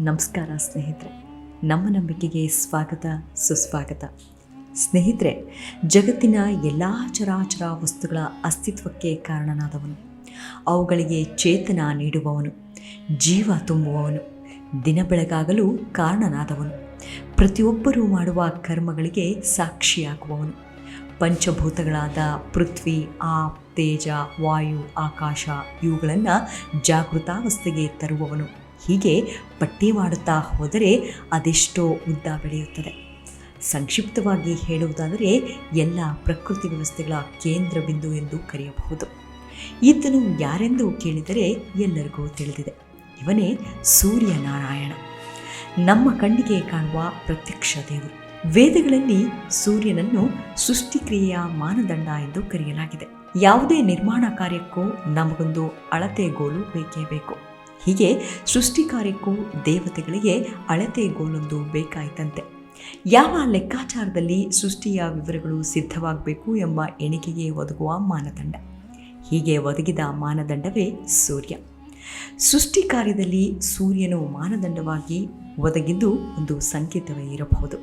ನಮಸ್ಕಾರ ಸ್ನೇಹಿತರೆ. ನಮ್ಮ ನಂಬಿಕೆಗೆ ಸ್ವಾಗತ, ಸುಸ್ವಾಗತ. ಸ್ನೇಹಿತರೆ, ಜಗತ್ತಿನ ಎಲ್ಲ ಚರಾಚರ ವಸ್ತುಗಳ ಅಸ್ತಿತ್ವಕ್ಕೆ ಕಾರಣನಾದವನು. ಅವುಗಳಿಗೆ ಚೇತನ ನೀಡುವವನು, ಜೀವ ತುಂಬುವವನು, ದಿನ ಬೆಳಗಾಗಲು ಕಾರಣನಾದವನು. ಪ್ರತಿಯೊಬ್ಬರೂ ಮಾಡುವ ಕರ್ಮಗಳಿಗೆ ಸಾಕ್ಷಿಯಾಗುವವನು. ಪಂಚಭೂತಗಳಾದ ಪೃಥ್ವಿ ಆ ತೇಜ, ವಾಯು, ಆಕಾಶ, ಇವುಗಳನ್ನು ಜಾಗೃತಾವಸ್ಥೆಗೆ ತರುವವನು. ಹೀಗೆ ಪಟ್ಟಿ ಮಾಡುತ್ತಾ ಹೋದರೆ ಅದೆಷ್ಟೋ ಉದ್ದ ಬೆಳೆಯುತ್ತದೆ. ಸಂಕ್ಷಿಪ್ತವಾಗಿ ಹೇಳುವುದಾದರೆ ಎಲ್ಲ ಪ್ರಕೃತಿ ವ್ಯವಸ್ಥೆಗಳ ಕೇಂದ್ರ ಬಿಂದು ಎಂದು ಕರೆಯಬಹುದು. ಈತನು ಯಾರೆಂದು ಕೇಳಿದರೆ ಎಲ್ಲರಿಗೂ ತಿಳಿದಿದೆ. ಇವನೇ ಸೂರ್ಯನಾರಾಯಣ. ನಮ್ಮ ಕಣ್ಣಿಗೆ ಕಾಣುವ ಪ್ರತ್ಯಕ್ಷ ದೇವರು. ವೇದಗಳಲ್ಲಿ ಸೂರ್ಯನನ್ನು ಸೃಷ್ಟಿಕ್ರಿಯೆಯ ಮಾನದಂಡ ಎಂದು ಕರೆಯಲಾಗಿದೆ. ಯಾವುದೇ ನಿರ್ಮಾಣ ಕಾರ್ಯಕ್ಕೂ ನಮಗೊಂದು ಅಳತೆಗೋಲು ಬೇಕೇ ಬೇಕು. ಹೀಗೆ ಸೃಷ್ಟಿಕಾರ್ಯಕ್ಕೂ ದೇವತೆಗಳಿಗೆ ಅಳತೆಗೋಲೊಂದು ಬೇಕಾಯಿತಂತೆ. ಯಾವ ಲೆಕ್ಕಾಚಾರದಲ್ಲಿ ಸೃಷ್ಟಿಯ ವಿವರಗಳು ಸಿದ್ಧವಾಗಬೇಕು ಎಂಬ ಎಣಿಕೆಗೆ ಒದಗುವ ಮಾನದಂಡ. ಹೀಗೆ ಒದಗಿದ ಮಾನದಂಡವೇ ಸೂರ್ಯ. ಸೃಷ್ಟಿ ಕಾರ್ಯದಲ್ಲಿ ಸೂರ್ಯನು ಮಾನದಂಡವಾಗಿ ಒದಗಿದ್ದು ಒಂದು ಸಂಕೇತವೇ ಇರಬಹುದು.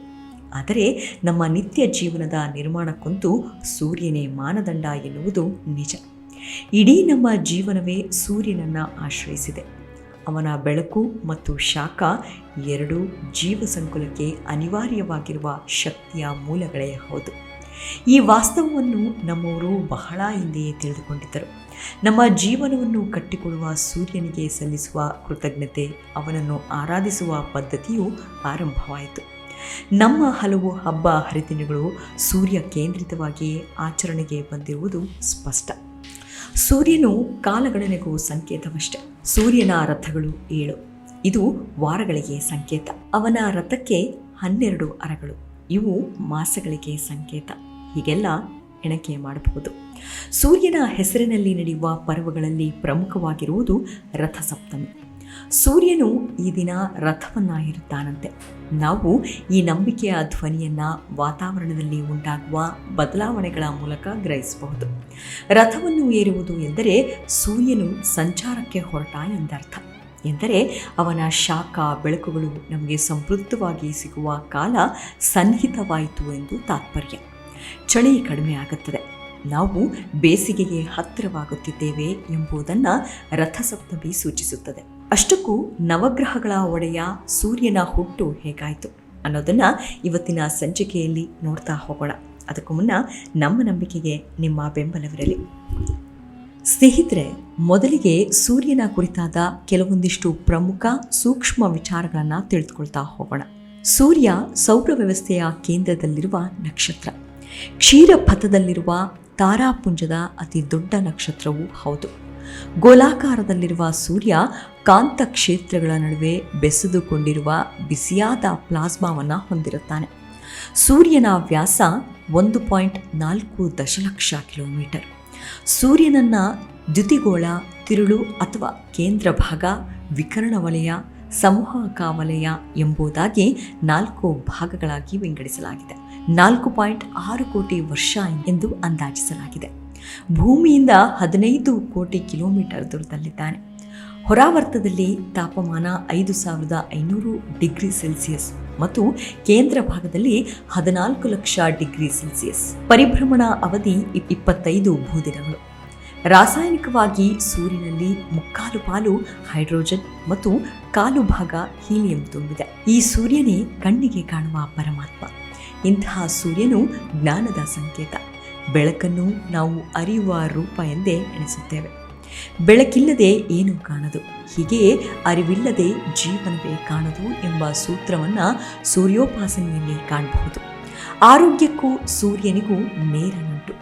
ಆದರೆ ನಮ್ಮ ನಿತ್ಯ ಜೀವನದ ನಿರ್ಮಾಣಕ್ಕಂತೂ ಸೂರ್ಯನೇ ಮಾನದಂಡ ಎನ್ನುವುದು ನಿಜ. ಇಡೀ ನಮ್ಮ ಜೀವನವೇ ಸೂರ್ಯನನ್ನು ಆಶ್ರಯಿಸಿದೆ. ಅವನ ಬೆಳಕು ಮತ್ತು ಶಾಖ ಎರಡೂ ಜೀವ ಸಂಕುಲಕ್ಕೆ ಅನಿವಾರ್ಯವಾಗಿರುವ ಶಕ್ತಿಯ ಮೂಲಗಳೇ ಹೌದು. ಈ ವಾಸ್ತವವನ್ನು ನಮ್ಮವರು ಬಹಳ ಹಿಂದೆಯೇ ತಿಳಿದುಕೊಂಡಿದ್ದರು. ನಮ್ಮ ಜೀವನವನ್ನು ಕಟ್ಟಿಕೊಡುವ ಸೂರ್ಯನಿಗೆ ಸಲ್ಲಿಸುವ ಕೃತಜ್ಞತೆ, ಅವನನ್ನು ಆರಾಧಿಸುವ ಪದ್ಧತಿಯು ಆರಂಭವಾಯಿತು. ನಮ್ಮ ಹಲವು ಹಬ್ಬ ಹರಿದಿನಗಳು ಸೂರ್ಯ ಕೇಂದ್ರಿತವಾಗಿಯೇ ಆಚರಣೆಗೆ ಬಂದಿರುವುದು ಸ್ಪಷ್ಟ. ಸೂರ್ಯನು ಕಾಲಗಣನೆಗೂ ಸಂಕೇತವಷ್ಟೆ. ಸೂರ್ಯನ ರಥಗಳು ಏಳು. ಇದು ವಾರಗಳಿಗೆ ಸಂಕೇತ. ಅವನ ರಥಕ್ಕೆ ಹನ್ನೆರಡು ಅರಗಳು. ಇವು ಮಾಸಗಳಿಗೆ ಸಂಕೇತ. ಹೀಗೆಲ್ಲ ಎಣಕೆ ಮಾಡಬಹುದು. ಸೂರ್ಯನ ಹೆಸರಿನಲ್ಲಿ ನಡೆಯುವ ಪರ್ವಗಳಲ್ಲಿ ಪ್ರಮುಖವಾಗಿರುವುದು ರಥಸಪ್ತಮಿ. ಸೂರ್ಯನು ಈ ದಿನ ರಥವನ್ನು ಇರುತ್ತಾನಂತೆ ನಾವು ಈ ನಂಬಿಕೆಯ ಧ್ವನಿಯನ್ನು ವಾತಾವರಣದಲ್ಲಿ ಉಂಟಾಗುವ ಬದಲಾವಣೆಗಳ ಮೂಲಕ ಗ್ರಹಿಸಬಹುದು. ರಥವನ್ನು ಏರುವುದು ಎಂದರೆ ಸೂರ್ಯನು ಸಂಚಾರಕ್ಕೆ ಹೊರಟ ಎಂದರ್ಥ. ಎಂದರೆ ಅವನ ಶಾಖ, ಬೆಳಕುಗಳು ನಮಗೆ ಸಮೃದ್ಧವಾಗಿ ಸಿಗುವ ಕಾಲ ಸನ್ನಿಹಿತವಾಯಿತು ಎಂದು ತಾತ್ಪರ್ಯ. ಚಳಿ ಕಡಿಮೆ ಆಗುತ್ತದೆ. ನಾವು ಬೇಸಿಗೆಗೆ ಹತ್ತಿರವಾಗುತ್ತಿದ್ದೇವೆ ಎಂಬುದನ್ನು ರಥಸಪ್ತಮಿ ಸೂಚಿಸುತ್ತದೆ. ಅಷ್ಟಕ್ಕೂ ನವಗ್ರಹಗಳ ಒಡೆಯ ಸೂರ್ಯನ ಹುಟ್ಟು ಹೇಗಾಯಿತು ಅನ್ನೋದನ್ನು ಇವತ್ತಿನ ಸಂಚಿಕೆಯಲ್ಲಿ ನೋಡ್ತಾ ಹೋಗೋಣ. ಅದಕ್ಕೂ ಮುನ್ನ ನಮ್ಮ ನಂಬಿಕೆಗೆ ನಿಮ್ಮ ಬೆಂಬಲವಿರಲಿ. ಸ್ನೇಹಿತರೆ, ಮೊದಲಿಗೆ ಸೂರ್ಯನ ಕುರಿತಾದ ಕೆಲವೊಂದಿಷ್ಟು ಪ್ರಮುಖ ಸೂಕ್ಷ್ಮ ವಿಚಾರಗಳನ್ನು ತಿಳಿದುಕೊಳ್ತಾ ಹೋಗೋಣ. ಸೂರ್ಯ ಸೌರ ವ್ಯವಸ್ಥೆಯ ಕೇಂದ್ರದಲ್ಲಿರುವ ನಕ್ಷತ್ರ. ಕ್ಷೀರಪಥದಲ್ಲಿರುವ ತಾರಾಪುಂಜದ ಅತಿ ದೊಡ್ಡ ನಕ್ಷತ್ರವೂ ಹೌದು. ಗೋಲಾಕಾರದಲ್ಲಿರುವ ಸೂರ್ಯ ಕಾಂತ ಕ್ಷೇತ್ರಗಳ ನಡುವೆ ಬೆಸೆದುಕೊಂಡಿರುವ ಬಿಸಿಯಾದ ಪ್ಲಾಸ್ಮಾವನ್ನು ಹೊಂದಿರುತ್ತಾನೆ. ಸೂರ್ಯನ ವ್ಯಾಸ ಒಂದು ಪಾಯಿಂಟ್ ನಾಲ್ಕು ದಶಲಕ್ಷ ಕಿಲೋಮೀಟರ್. ಸೂರ್ಯನನ್ನ ದ್ಯುತಿಗೋಳ, ತಿರುಳು ಅಥವಾ ಕೇಂದ್ರ ಭಾಗ, ವಿಕರಣ ವಲಯ ಸಂವಾಹಕ ವಲಯ ಎಂಬುದಾಗಿ ನಾಲ್ಕು ಭಾಗಗಳಾಗಿ ವಿಂಗಡಿಸಲಾಗಿದೆ. ನಾಲ್ಕು ಪಾಯಿಂಟ್ ಆರು ಕೋಟಿ ವರ್ಷ ಎಂದು ಅಂದಾಜಿಸಲಾಗಿದೆ. ಭೂಮಿಯಿಂದ ಹದಿನೈದು ಕೋಟಿ ಕಿಲೋಮೀಟರ್ ದೂರದಲ್ಲಿದ್ದಾನೆ. ಹೊರಾವರ್ತದಲ್ಲಿ ತಾಪಮಾನ ಐದು ಸಾವಿರದ ಐನೂರು ಡಿಗ್ರಿ ಸೆಲ್ಸಿಯಸ್ ಮತ್ತು ಕೇಂದ್ರ ಭಾಗದಲ್ಲಿ ಹದಿನಾಲ್ಕು ಲಕ್ಷ ಡಿಗ್ರಿ ಸೆಲ್ಸಿಯಸ್. ಪರಿಭ್ರಮಣ ಅವಧಿ ಇಪ್ಪತ್ತೈದು ಭೂದಿನಗಳು. ರಾಸಾಯನಿಕವಾಗಿ ಸೂರ್ಯನಲ್ಲಿ ಮುಕ್ಕಾಲು ಪಾಲು ಹೈಡ್ರೋಜನ್ ಮತ್ತು ಕಾಲು ಭಾಗ ಹೀಲಿಯಂ ತುಂಬಿದೆ. ಈ ಸೂರ್ಯನೇ ಕಣ್ಣಿಗೆ ಕಾಣುವ ಪರಮಾತ್ಮ. ಇಂತಹ ಸೂರ್ಯನು ಜ್ಞಾನದ ಸಂಕೇತ. ಬೆಳಕನ್ನು ನಾವು ಅರಿಯುವ ರೂಪ ಎಂದೇ ಎಣಿಸುತ್ತೇವೆ. ಬೆಳಕಿಲ್ಲದೆ ಏನು ಕಾಣದು? ಹೀಗೆಯೇ ಅರಿವಿಲ್ಲದೆ ಜೀವನವೇ ಕಾಣದು ಎಂಬ ಸೂತ್ರವನ್ನು ಸೂರ್ಯೋಪಾಸನೆಯಲ್ಲಿ ಕಾಣಬಹುದು. ಆರೋಗ್ಯಕ್ಕೂ ಸೂರ್ಯನಿಗೂ ನೇರ ನಂಟು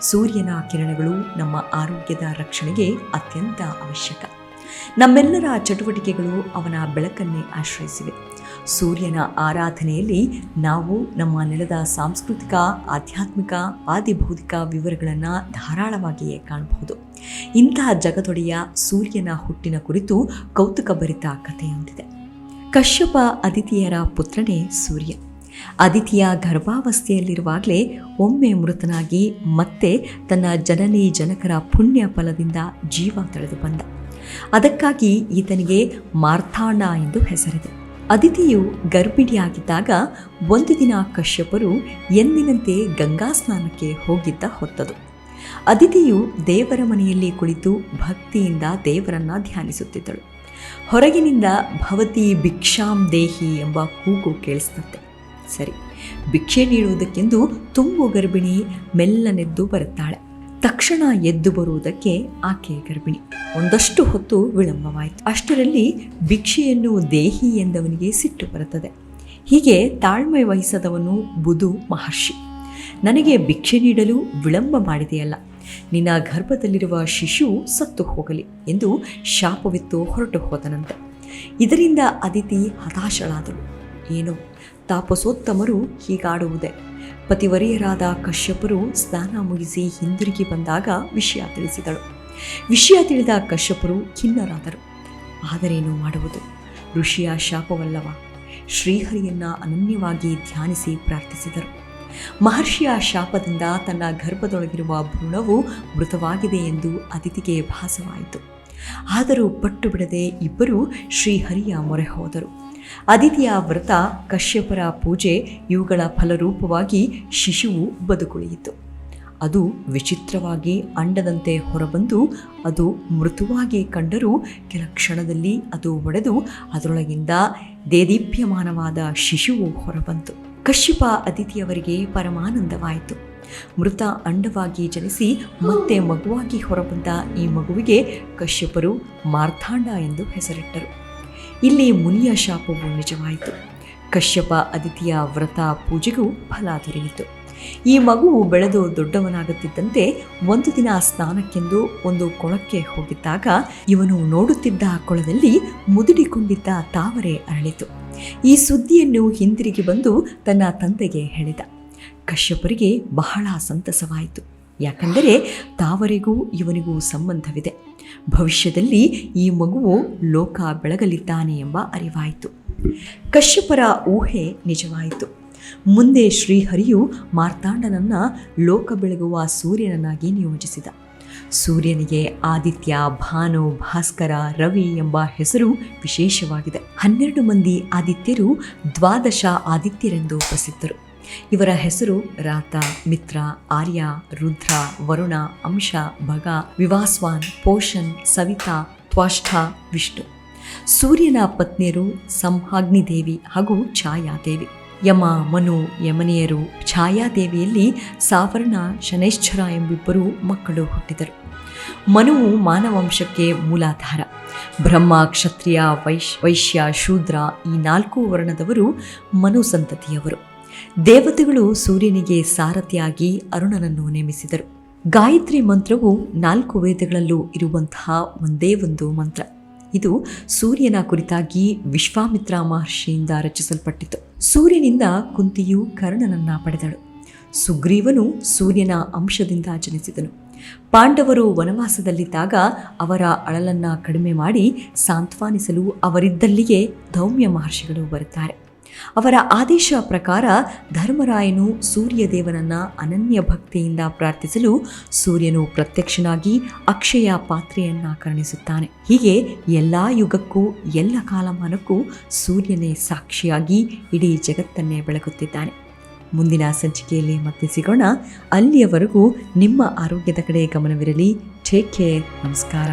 ಸೂರ್ಯನ ಕಿರಣಗಳು ನಮ್ಮ ಆರೋಗ್ಯದ ರಕ್ಷಣೆಗೆ ಅತ್ಯಂತ ಅವಶ್ಯಕ. ನಮ್ಮೆಲ್ಲರ ಚಟುವಟಿಕೆಗಳು ಅವನ ಬೆಳಕನ್ನೇ ಆಶ್ರಯಿಸಿವೆ. ಸೂರ್ಯನ ಆರಾಧನೆಯಲ್ಲಿ ನಾವು ನಮ್ಮ ನೆಲದ ಸಾಂಸ್ಕೃತಿಕ, ಆಧ್ಯಾತ್ಮಿಕ, ಆದಿಭೌತಿಕ ವಿವರಗಳನ್ನು ಧಾರಾಳವಾಗಿಯೇ ಕಾಣಬಹುದು. ಇಂತಹ ಜಗದೊಡೆಯ ಸೂರ್ಯನ ಹುಟ್ಟಿನ ಕುರಿತು ಕೌತುಕಭರಿತ ಕಥೆಯೊಂದಿದೆ. ಕಶ್ಯಪ ಅದಿತಿಯರ ಪುತ್ರನೇ ಸೂರ್ಯ. ಅದಿತಿಯ ಗರ್ಭಾವಸ್ಥೆಯಲ್ಲಿರುವಾಗಲೇ ಒಮ್ಮೆ ಮೃತನಾಗಿ ಮತ್ತೆ ತನ್ನ ಜನನಿ ಜನಕರ ಪುಣ್ಯ ಫಲದಿಂದ ಜೀವ ತಳೆದು ಬಂದ ಅದಕ್ಕಾಗಿ ಈತನಿಗೆ ಮಾರ್ಥಾಣ ಎಂದು ಹೆಸರಿದೆ. ಅದಿತಿಯು ಗರ್ಭಿಣಿಯಾಗಿದ್ದಾಗ ಒಂದು ದಿನ ಕಶ್ಯಪರು ಎಂದಿನಂತೆ ಗಂಗಾ ಸ್ನಾನಕ್ಕೆ ಹೋಗಿದ್ದ ಹೊತ್ತದು. ಅದಿತಿಯು ದೇವರ ಮನೆಯಲ್ಲಿ ಕುಳಿತು ಭಕ್ತಿಯಿಂದ ದೇವರನ್ನ ಧ್ಯಾನಿಸುತ್ತಿದ್ದಳು. ಹೊರಗಿನಿಂದ ಭವತಿ ಭಿಕ್ಷಾಂ ದೇಹಿ ಎಂಬ ಕೂಗು ಕೇಳಿಸ್ತಂತೆ ಸರಿ, ಭಿಕ್ಷೆ ನೀಡುವುದಕ್ಕೆಂದು ತುಂಬು ಗರ್ಭಿಣಿ ಮೆಲ್ಲನೆದ್ದು ಬರುತ್ತಾಳೆ. ತಕ್ಷಣ ಎದ್ದು ಬರುವುದಕ್ಕೆ ಆಕೆ ಗರ್ಭಿಣಿ. ಒಂದಷ್ಟು ಹೊತ್ತು ವಿಳಂಬವಾಯಿತು. ಅಷ್ಟರಲ್ಲಿ ಭಿಕ್ಷೆಯನ್ನು ದೇಹಿ ಎಂದವನಿಗೆ ಸಿಟ್ಟು ಬರುತ್ತದೆ. ಹೀಗೆ ತಾಳ್ಮೆ ವಹಿಸದವನು ಬುಧು ಮಹರ್ಷಿ. ನನಗೆ ಭಿಕ್ಷೆ ನೀಡಲು ವಿಳಂಬ ಮಾಡಿದೆಯಲ್ಲ, ನಿನ್ನ ಗರ್ಭದಲ್ಲಿರುವ ಶಿಶು ಸತ್ತು ಹೋಗಲಿ ಎಂದು ಶಾಪವಿತ್ತು ಹೊರಟು ಹೋದನಂತೆ. ಇದರಿಂದ ಅದಿತಿ ಹತಾಶಳಾದಳು. ಏನೋ, ತಾಪಸೋತ್ತಮರು ಹೀಗಾಡುವುದೇ. ಪತಿವರಿಯರಾದ ಕಶ್ಯಪರು ಸ್ನಾನ ಮುಗಿಸಿ ಹಿಂದಿರುಗಿ ಬಂದಾಗ ವಿಷಯ ತಿಳಿಸಿದಳು. ವಿಷಯ ತಿಳಿದ ಕಶ್ಯಪರು ಖಿನ್ನರಾದರು. ಆದರೇನು ಮಾಡುವುದು? ಋಷಿಯ ಶಾಪವಲ್ಲವ? ಶ್ರೀಹರಿಯನ್ನ ಅನನ್ಯವಾಗಿ ಧ್ಯಾನಿಸಿ ಪ್ರಾರ್ಥಿಸಿದರು. ಮಹರ್ಷಿಯ ಶಾಪದಿಂದ ತನ್ನ ಗರ್ಭದೊಳಗಿರುವ ಭ್ರೂಣವು ಮೃತವಾಗಿದೆ ಎಂದು ಅತಿಥಿಗೆ ಭಾಸವಾಯಿತು. ಆದರೂ ಪಟ್ಟು ಬಿಡದೆ ಇಬ್ಬರು ಶ್ರೀಹರಿಯ ಮೊರೆ ಹೋದರು. ಅದಿತಿಯ ವ್ರತ, ಕಶ್ಯಪರ ಪೂಜೆ ಇವುಗಳ ಫಲರೂಪವಾಗಿ ಶಿಶುವು ಬದುಕುಳಿಯಿತು. ಅದು ವಿಚಿತ್ರವಾಗಿ ಅಂಡದಂತೆ ಹೊರಬಂದು ಅದು ಮೃದುವಾಗಿ ಕಂಡರೂ ಕೆಲ ಕ್ಷಣದಲ್ಲಿ ಅದು ಒಡೆದು ಅದರೊಳಗಿಂದ ದೇದೀಪ್ಯಮಾನವಾದ ಶಿಶುವು ಹೊರಬಂತು. ಕಶ್ಯಪ ಅದಿತಿಯವರಿಗೆ ಪರಮಾನಂದವಾಯಿತು. ಮೃತ ಅಂಡವಾಗಿ ಜನಿಸಿ ಮತ್ತೆ ಮಗುವಾಗಿ ಹೊರಬಂದ ಈ ಮಗುವಿಗೆ ಕಶ್ಯಪರು ಮಾರ್ಥಾಂಡ ಎಂದು ಹೆಸರಿಟ್ಟರು. ಇಲ್ಲಿ ಮುನಿಯ ಶಾಪವು ನಿಜವಾಯಿತು. ಕಶ್ಯಪ ಅದಿತಿಯ ವ್ರತ ಪೂಜೆಗೂ ಫಲ ದೊರೆಯಿತು. ಈ ಮಗುವು ಬೆಳೆದು ದೊಡ್ಡವನಾಗುತ್ತಿದ್ದಂತೆ ಒಂದು ದಿನ ಸ್ನಾನಕ್ಕೆಂದು ಒಂದು ಕೊಳಕ್ಕೆ ಹೋಗಿದ್ದಾಗ ಇವನು ನೋಡುತ್ತಿದ್ದ ಕೊಳದಲ್ಲಿ ಮುದುಡಿಕೊಂಡಿದ್ದ ತಾವರೆ ಅರಳಿತು. ಈ ಸುದ್ದಿಯನ್ನು ಹಿಂದಿರುಗಿ ಬಂದು ತನ್ನ ತಂದೆಗೆ ಹೇಳಿದ. ಕಶ್ಯಪರಿಗೆ ಬಹಳ ಸಂತಸವಾಯಿತು. ಯಾಕಂದರೆ ತಾವರಿಗೂ ಇವನಿಗೂ ಸಂಬಂಧವಿದೆ. ಭವಿಷ್ಯದಲ್ಲಿ ಈ ಮಗುವು ಲೋಕ ಬೆಳಗಲಿದ್ದಾನೆ ಎಂಬ ಅರಿವಾಯಿತು. ಕಶ್ಯಪರ ಊಹೆ ನಿಜವಾಯಿತು. ಮುಂದೆ ಶ್ರೀಹರಿಯು ಮಾರ್ತಾಂಡನನ್ನು ಲೋಕ ಬೆಳಗುವ ಸೂರ್ಯನನ್ನಾಗಿ ನಿಯೋಜಿಸಿದ. ಸೂರ್ಯನಿಗೆ ಆದಿತ್ಯ, ಭಾನು, ಭಾಸ್ಕರ, ರವಿ ಎಂಬ ಹೆಸರು ವಿಶೇಷವಾಗಿದೆ. ಹನ್ನೆರಡು ಮಂದಿ ಆದಿತ್ಯರು ದ್ವಾದಶ ಆದಿತ್ಯರೆಂದು ಪ್ರಸಿದ್ಧರು. ಇವರ ಹೆಸರು ರಾತ, ಮಿತ್ರ, ಆರ್ಯ, ರುದ್ರ, ವರುಣ, ಅಂಶ, ಭಗ, ವಿವಾಸ್ವಾನ್ ಪೋಷನ್ ಸವಿತಾ, ತ್ವಾಷ್ಠ, ವಿಷ್ಣು. ಸೂರ್ಯನ ಪತ್ನಿಯರು ಸಂಹಾಗ್ನಿದೇವಿ ಹಾಗೂ ಛಾಯಾದೇವಿ. ಯಮ, ಮನು, ಯಮನಿಯರು ಛಾಯಾದೇವಿಯಲ್ಲಿ ಸಾವರ್ಣ, ಶನೈಶ್ಚರ ಎಂಬಿಬ್ಬರು ಮಕ್ಕಳು ಹುಟ್ಟಿದರು. ಮನುವು ಮಾನವಂಶಕ್ಕೆ ಮೂಲಾಧಾರ. ಬ್ರಹ್ಮ, ಕ್ಷತ್ರಿಯ, ವೈಶ್, ವೈಶ್ಯ, ಶೂದ್ರ ಈ ನಾಲ್ಕು ವರ್ಣದವರು ಮನು ಸಂತತಿಯವರು ದೇವತೆಗಳು ಸೂರ್ಯನಿಗೆ ಸಾರಥಿಯಾಗಿ ಅರುಣನನ್ನು ನೇಮಿಸಿದರು. ಗಾಯತ್ರಿ ಮಂತ್ರವು ನಾಲ್ಕು ವೇದಗಳಲ್ಲೂ ಇರುವಂತಹ ಒಂದೇ ಒಂದು ಮಂತ್ರ. ಇದು ಸೂರ್ಯನ ಕುರಿತಾಗಿ ವಿಶ್ವಾಮಿತ್ರ ಮಹರ್ಷಿಯಿಂದ ರಚಿಸಲ್ಪಟ್ಟಿತು. ಸೂರ್ಯನಿಂದ ಕುಂತಿಯು ಕರ್ಣನನ್ನ ಪಡೆದಳು. ಸುಗ್ರೀವನು ಸೂರ್ಯನ ಅಂಶದಿಂದ ಜನಿಸಿದನು. ಪಾಂಡವರು ವನವಾಸದಲ್ಲಿದ್ದಾಗ ಅವರ ಅಳಲನ್ನ ಕಡಿಮೆ ಮಾಡಿ ಸಾಂತ್ವನಿಸಲು ಅವರಿದ್ದಲ್ಲಿಯೇ ಧೌಮ್ಯ ಮಹರ್ಷಿಗಳು ಬರುತ್ತಾರೆ. ಅವರ ಆದೇಶ ಪ್ರಕಾರ ಧರ್ಮರಾಯನು ಸೂರ್ಯದೇವನನ್ನ ಅನನ್ಯ ಭಕ್ತಿಯಿಂದ ಪ್ರಾರ್ಥಿಸಲು ಸೂರ್ಯನು ಪ್ರತ್ಯಕ್ಷನಾಗಿ ಅಕ್ಷಯ ಪಾತ್ರೆಯನ್ನ ಕರುಣಿಸುತ್ತಾನೆ. ಹೀಗೆ ಎಲ್ಲ ಯುಗಕ್ಕೂ, ಎಲ್ಲ ಕಾಲಮಾನಕ್ಕೂ ಸೂರ್ಯನೇ ಸಾಕ್ಷಿಯಾಗಿ ಇಡೀ ಜಗತ್ತನ್ನೇ ಬೆಳಗುತ್ತಿದ್ದಾನೆ ಮುಂದಿನ ಸಂಚಿಕೆಯಲ್ಲಿ ಮತ್ತೆ ಸಿಗೋಣ. ಅಲ್ಲಿಯವರೆಗೂ ನಿಮ್ಮ ಆರೋಗ್ಯದ ಕಡೆ ಗಮನವಿರಲಿ. ಕೇರ್ ನಮಸ್ಕಾರ.